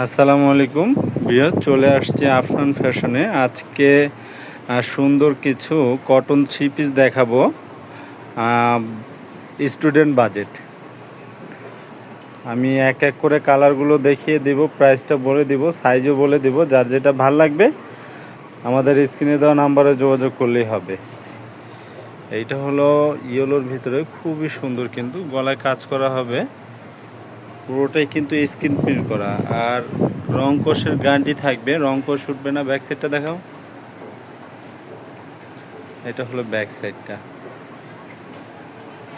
আসসালামু আলাইকুম। প্রিয়, চলে আসছি আফরান ফ্যাশনে। আজকে সুন্দর কিছু কটন থ্রি পিস দেখাবো। স্টুডেন্ট বাজেট আমি এক এক করে কালারগুলো দেখিয়ে দিব প্রাইসটা বলে দিব সাইজও বলে দিব, যার যেটা ভালো লাগবে, আমাদের স্ক্রিনে দেওয়া নাম্বারে যোগাযোগ করলেই হবে। এইটা হলো ইয়েলোর ভিতরে, খুবই সুন্দর কিন্তু, গলায় কাজ করা হবে। পুরোটাই কিন্তু স্ক্রিন প্রিন্ট করা। আর রং কোষের গ্যারান্টি থাকবে। রং কোষ উঠবে না ব্যাক সাইডটা দেখাও। এটা হলো ব্যাক সাইডটা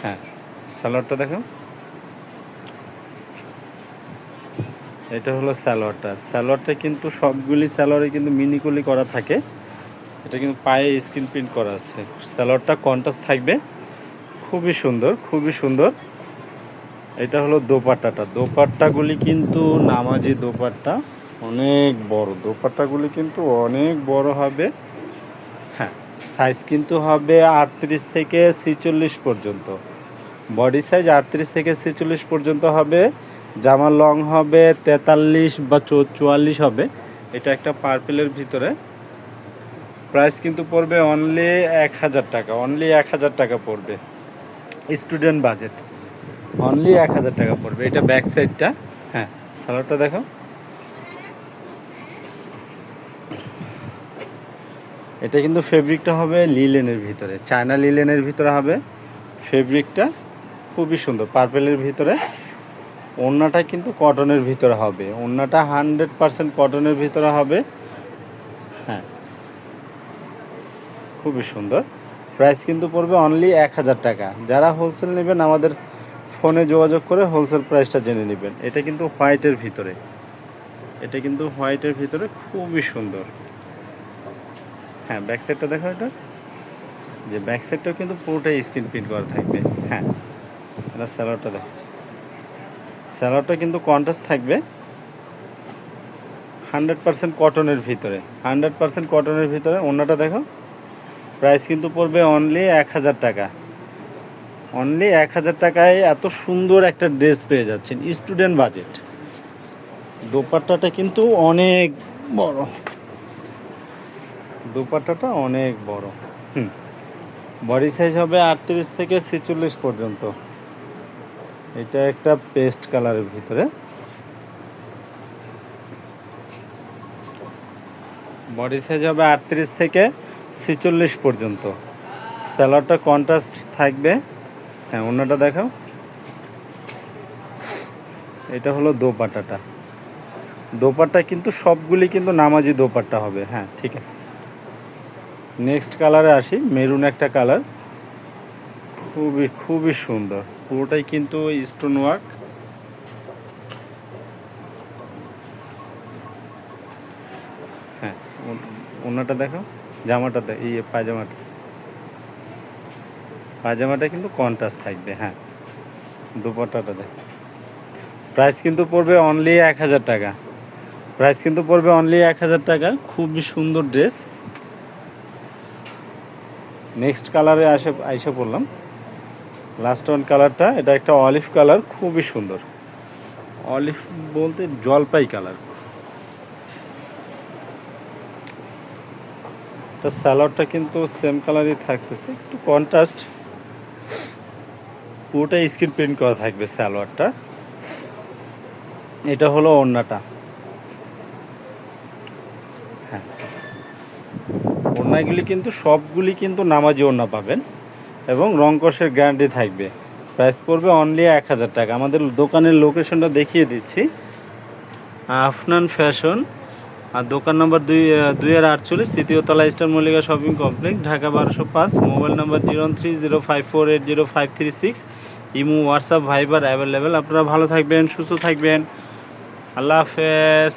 হ্যাঁ সালোয়ারটা দেখাও। এটা হলো সালোয়ারটা সালোয়ারটা কিন্তু সবগুলি সালোয়ারে কিন্তু মিনিকুলি করা থাকে। এটা কিন্তু পায়ে স্ক্রিন প্রিন্ট করা আছে। সালোয়ারটা কন্টাস থাকবে। খুবই সুন্দর খুবই সুন্দর। এটা হলো দোপাট্টাটা। দোপাট্টাগুলি কিন্তু নামাজি দোপাট্টা, অনেক বড়। দোপাট্টাগুলি কিন্তু অনেক বড় হবে। হ্যাঁ সাইজ কিন্তু হবে আটত্রিশ থেকে ছিচল্লিশ পর্যন্ত। বডি সাইজ আটত্রিশ থেকে ছেচল্লিশ পর্যন্ত হবে। জামার লং হবে তেতাল্লিশ বা চুয়াল্লিশ হবে। এটা একটা পার্পেলের ভিতরে। প্রাইস কিন্তু পড়বে অনলি এক হাজার টাকা অনলি এক হাজার টাকা পড়বে। স্টুডেন্ট বাজেট অনলি এক হাজার টাকা পড়বে। এটা ব্যাক সাইডটা হ্যাঁ সালোয়ারটা দেখো। এটা কিন্তু ফেব্রিকটা হবে লিলেনের ভিতরে। চায়না লিলেনের ভিতরে হবে। ফেব্রিকটা খুবই সুন্দর। পার্পেলের ভিতরে। ওড়নাটা কিন্তু কটনের ভিতরে হবে। ওড়নাটা হান্ড্রেড পারসেন্ট কটনের ভিতরে হবে। হ্যাঁ। খুবই সুন্দর। প্রাইস কিন্তু পড়বে অনলি এক হাজার টাকা। যারা হোলসেল নেবেন, আমাদের ফোনে যোগাযোগ করে হোলসেল প্রাইসটা জেনে নেবেন। এটা কিন্তু হোয়াইটের ভিতরে। এটা কিন্তু হোয়াইটের ভিতরে খুবই সুন্দর। হ্যাঁ ব্যাক সাইডটা দেখো এটা। যে ব্যাক সাইডটাও কিন্তু পুরোটাই স্ক্রিন প্রিন্ট করা থাকবে। হ্যাঁ এটা স্যালোয়ারটা দেখো। স্যালোয়ারটা কিন্তু কন্ট্রাস্ট থাকবে। হান্ড্রেড পার্সেন্ট কটনের ভিতরে। হান্ড্রেড পার্সেন্ট কটনের ভিতরে অন্যটা দেখো। প্রাইস কিন্তু পড়বে অনলি এক হাজার টাকা। অনলি এক হাজার টাকায় এত সুন্দর একটা ড্রেস পেয়ে যাচ্ছেন। Student budget. দোপাট্টাটা কিন্তু অনেক বড়। দোপাট্টাটা অনেক বড়। হুম। বডি সাইজ হবে আটত্রিশ থেকে ছেচল্লিশ পর্যন্ত। এটা একটা পেস্ট কালারের ভিতরে। বডি সাইজ হবে আটত্রিশ থেকে ছেচল্লিশ পর্যন্ত। স্যালাডটা কন্ট্রাস্ট থাকবে। হ্যাঁ অন্যটা দেখাও। এটা হলো দোপাট্টাটা। দোপাট্টা কিন্তু সবগুলি কিন্তু নামাজি দোপাট্টা হবে। হ্যাঁ ঠিক আছে। নেক্সট কালারে আসি মেরুন একটা কালার খুবই খুবই সুন্দর। পুরোটাই কিন্তু স্টোন ওয়ার্ক হ্যাঁ অন্যটা দেখো জামাটা দেখ ইয়ে পায়জামাটা। পায়জামাটা কিন্তু কন্ট্রাস্ট থাকবে হ্যাঁ। দুপাট্টাটা দেখ। প্রাইস কিন্তু পড়বে অনলি এক হাজার টাকা। প্রাইস কিন্তু পড়বে অনলি এক হাজার টাকা। খুবই সুন্দর ড্রেস নেক্সট কালারে আসে, আইসে পড়লাম। লাস্ট ওয়ান কালারটা এটা একটা অলিভ কালার খুবই সুন্দর। অলিভ বলতে জলপাই কালার এটা স্যালাডটা কিন্তু সেম কালারই থাকতেছে। একটু কন্ট্রাস্ট পুরোটা স্ক্রিন প্রিন্ট করা থাকবে স্যালোয়ারটা এটা হলো ওড়নাটা। হ্যাঁ। ওড়নাগুলি কিন্তু সবগুলি কিন্তু নামাজি ওড়না পাবেন এবং রং কষের গ্যারান্টি থাকবে। প্রাইস পড়বে অনলি এক হাজার টাকা। আমাদের দোকানের লোকেশনটা দেখিয়ে দিচ্ছি। আফনান ফ্যাশন। আর দোকান নম্বর দুই দুই আর আটচল্লিশ, তৃতীয় তলা star Mallika shopping complex, Dhaka বারোশো পাঁচ, mobile number zero three zero five four eight zero five three six, imo, WhatsApp, Viber available আপনারা ভালো থাকবেন, সুস্থ থাকবেন। আল্লাহ হাফেজ।